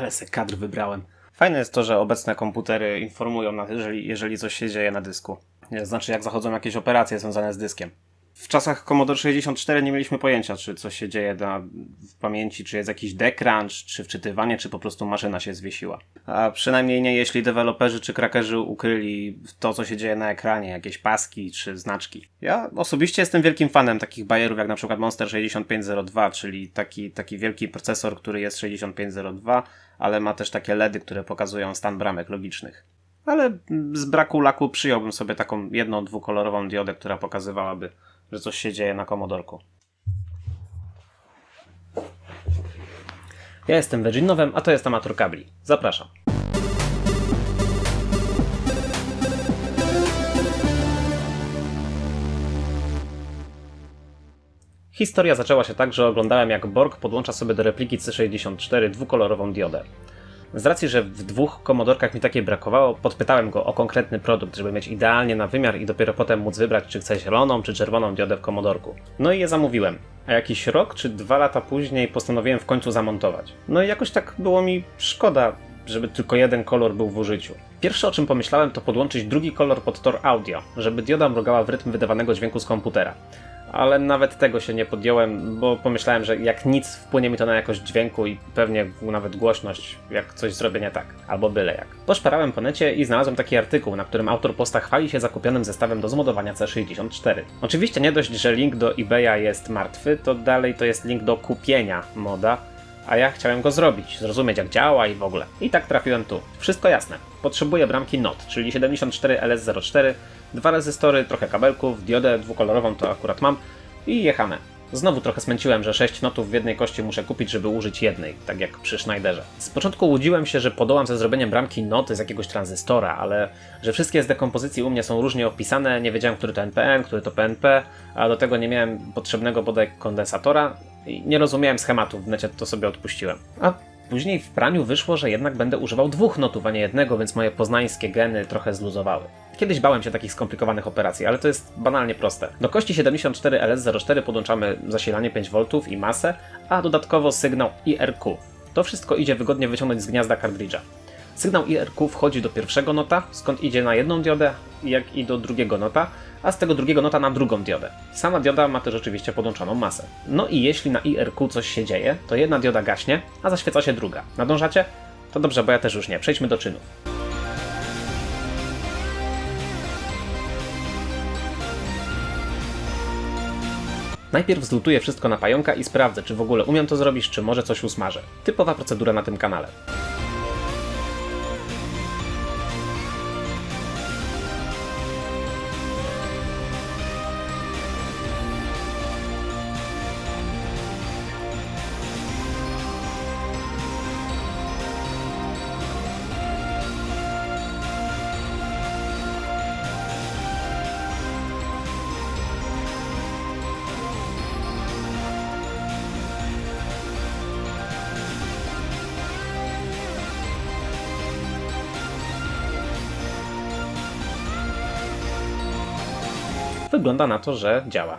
Ale se kadr wybrałem. Fajne jest to, że obecne komputery informują, jeżeli, jeżeli coś się dzieje na dysku. Znaczy, jak zachodzą jakieś operacje związane z dyskiem. W czasach Commodore 64 nie mieliśmy pojęcia, czy coś się dzieje na, w pamięci, czy jest jakiś decrunch, czy wczytywanie, czy po prostu maszyna się zwiesiła. A przynajmniej nie jeśli deweloperzy czy krakerzy ukryli to, co się dzieje na ekranie, jakieś paski czy znaczki. Ja osobiście jestem wielkim fanem takich bajerów jak na przykład Monster 6502, czyli taki, taki wielki procesor, który jest 6502, ale ma też takie LEDy, które pokazują stan bramek logicznych. Ale z braku laku przyjąłbym sobie taką jedną, dwukolorową diodę, która pokazywałaby, że coś się dzieje na komodorku. Ja jestem Virginowem, a to jest Amator Kabli. Zapraszam. Historia zaczęła się tak, że oglądałem jak Borg podłącza sobie do repliki C64 dwukolorową diodę. Z racji, że w dwóch komodorkach mi takiej brakowało, podpytałem go o konkretny produkt, żeby mieć idealnie na wymiar i dopiero potem móc wybrać, czy chcę zieloną, czy czerwoną diodę w komodorku. No i je zamówiłem. A jakiś rok czy dwa lata później postanowiłem w końcu zamontować. No i jakoś tak było mi szkoda, żeby tylko jeden kolor był w użyciu. Pierwsze o czym pomyślałem to podłączyć drugi kolor pod tor audio, żeby dioda mrugała w rytm wydawanego dźwięku z komputera. Ale nawet tego się nie podjąłem, bo pomyślałem, że jak nic wpłynie mi to na jakość dźwięku i pewnie nawet głośność, jak coś zrobię nie tak, albo byle jak. Poszperałem po necie i znalazłem taki artykuł, na którym autor posta chwali się zakupionym zestawem do zmodowania C64. Oczywiście nie dość, że link do eBaya jest martwy, to dalej to jest link do kupienia moda, a ja chciałem go zrobić, zrozumieć jak działa i w ogóle. I tak trafiłem tu. Wszystko jasne. Potrzebuję bramki NOT, czyli 74LS04, dwa rezystory, trochę kabelków, diodę dwukolorową to akurat mam i jechane. Znowu trochę smęciłem, że 6 notów w jednej kości muszę kupić, żeby użyć jednej, tak jak przy Schneiderze. Z początku łudziłem się, że podołam ze zrobieniem bramki noty z jakiegoś tranzystora, ale że wszystkie z dekompozycji u mnie są różnie opisane, nie wiedziałem, który to NPN, który to PNP, a do tego nie miałem potrzebnego bodaj kondensatora nie rozumiałem schematów w necie, to sobie odpuściłem. A Później w praniu wyszło, że jednak będę używał dwóch notów, a nie jednego, więc moje poznańskie geny trochę zluzowały. Kiedyś bałem się takich skomplikowanych operacji, ale to jest banalnie proste. Do kości 74LS04 podłączamy zasilanie 5V i masę, a dodatkowo sygnał IRQ. To wszystko idzie wygodnie wyciągnąć z gniazda kartridża. Sygnał IRQ wchodzi do pierwszego nota, skąd idzie na jedną diodę, jak i do drugiego nota, a z tego drugiego nota na drugą diodę. Sama dioda ma też oczywiście podłączoną masę. No i jeśli na IRQ coś się dzieje, to jedna dioda gaśnie, a zaświeca się druga. Nadążacie? To dobrze, bo ja też już nie. Przejdźmy do czynów. Najpierw zlutuję wszystko na pająka i sprawdzę, czy w ogóle umiem to zrobić, czy może coś usmażę. Typowa procedura na tym kanale. Wygląda na to, że działa.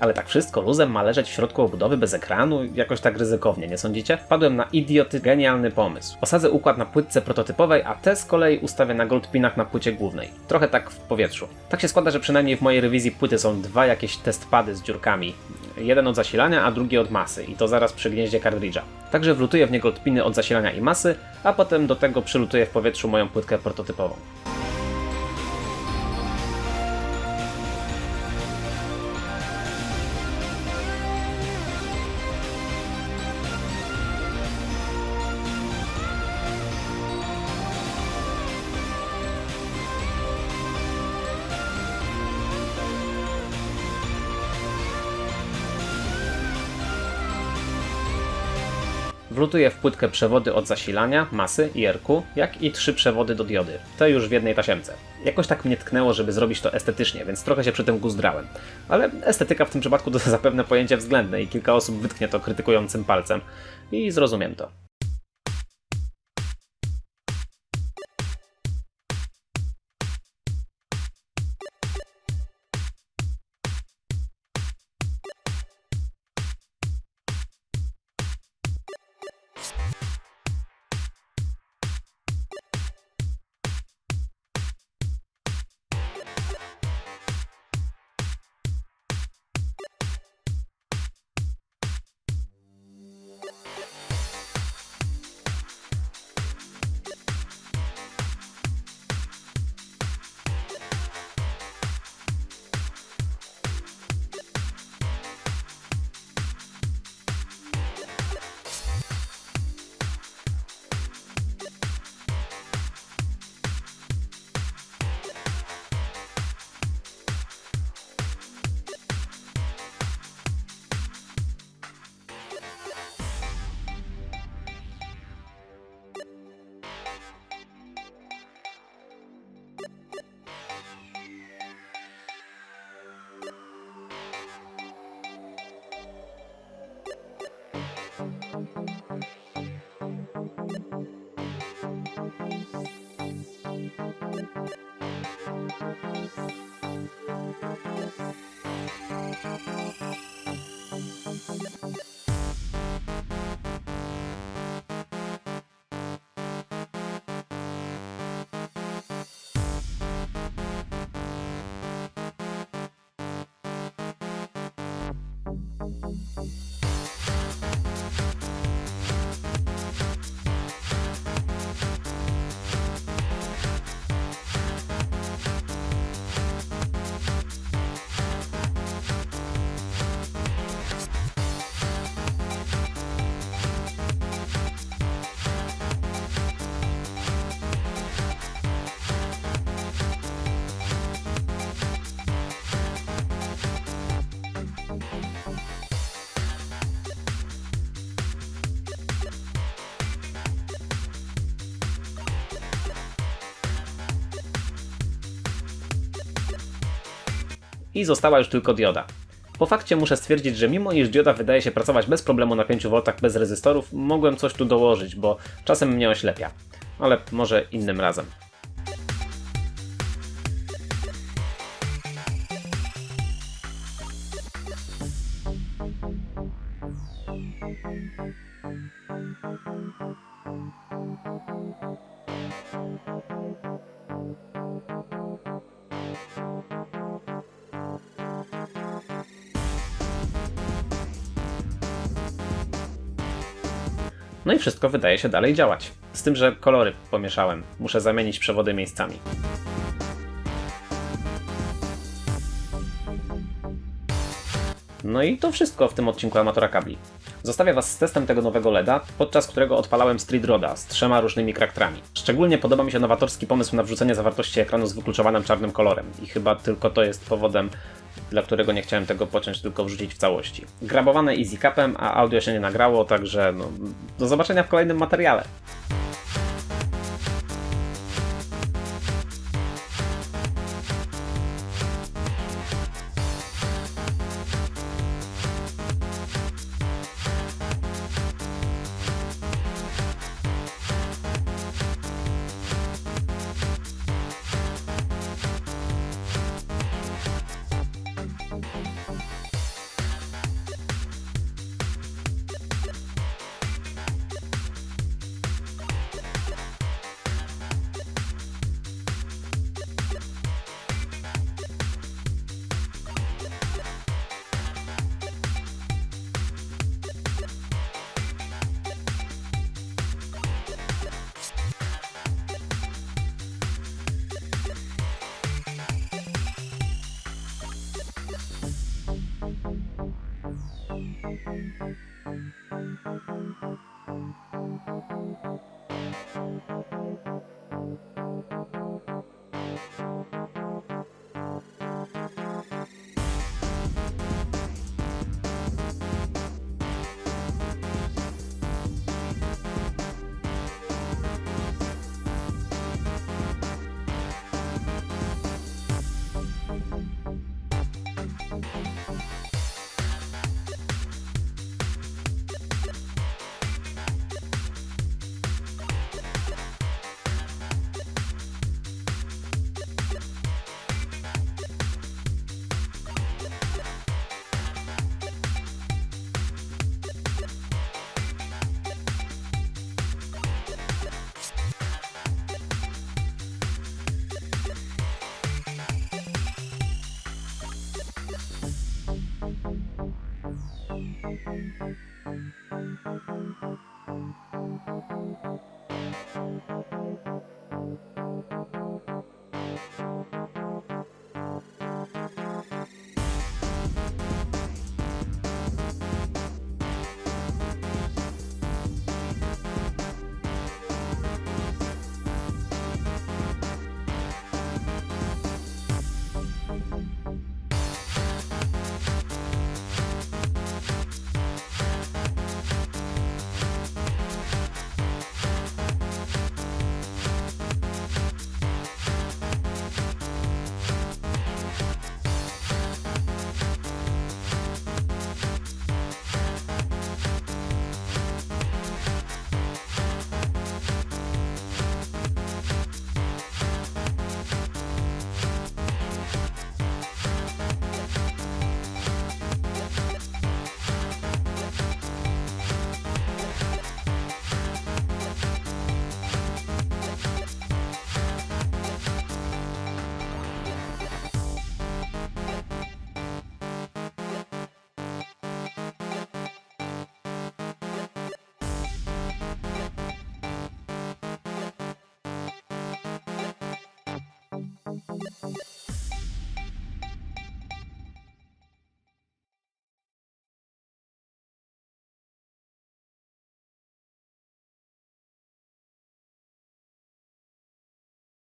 Ale tak wszystko luzem ma leżeć w środku obudowy bez ekranu, jakoś tak ryzykownie, nie sądzicie? Wpadłem na idioty genialny pomysł. Osadzę układ na płytce prototypowej, a te z kolei ustawię na goldpinach na płycie głównej. Trochę tak w powietrzu. Tak się składa, że przynajmniej w mojej rewizji płyty są dwa jakieś testpady z dziurkami. Jeden od zasilania, a drugi od masy i to zaraz przy gnieździe kartridża. Także wlutuję w nie goldpiny od zasilania i masy, a potem do tego przylutuję w powietrzu moją płytkę prototypową. Wlutuję w płytkę przewody od zasilania, masy i IRQ, jak i trzy przewody do diody. Te już w jednej tasiemce. Jakoś tak mnie tknęło, żeby zrobić to estetycznie, więc trochę się przy tym guzdrałem. Ale estetyka w tym przypadku to zapewne pojęcie względne i kilka osób wytknie to krytykującym palcem. I zrozumiem to. I została już tylko dioda. Po fakcie muszę stwierdzić, że mimo iż dioda wydaje się pracować bez problemu na 5V bez rezystorów, mogłem coś tu dołożyć, bo czasem mnie oślepia. Ale może innym razem. No i wszystko wydaje się dalej działać. Z tym, że kolory pomieszałem. Muszę zamienić przewody miejscami. No i to wszystko w tym odcinku Amatora Kabli. Zostawię Was z testem tego nowego LEDa, podczas którego odpalałem Street Roda z trzema różnymi kraktrami. Szczególnie podoba mi się nowatorski pomysł na wrzucenie zawartości ekranu z wykluczowanym czarnym kolorem i chyba tylko to jest powodem, dla którego nie chciałem tego pociąć, tylko wrzucić w całości. Grabowane easy capem, a audio się nie nagrało, także no, do zobaczenia w kolejnym materiale.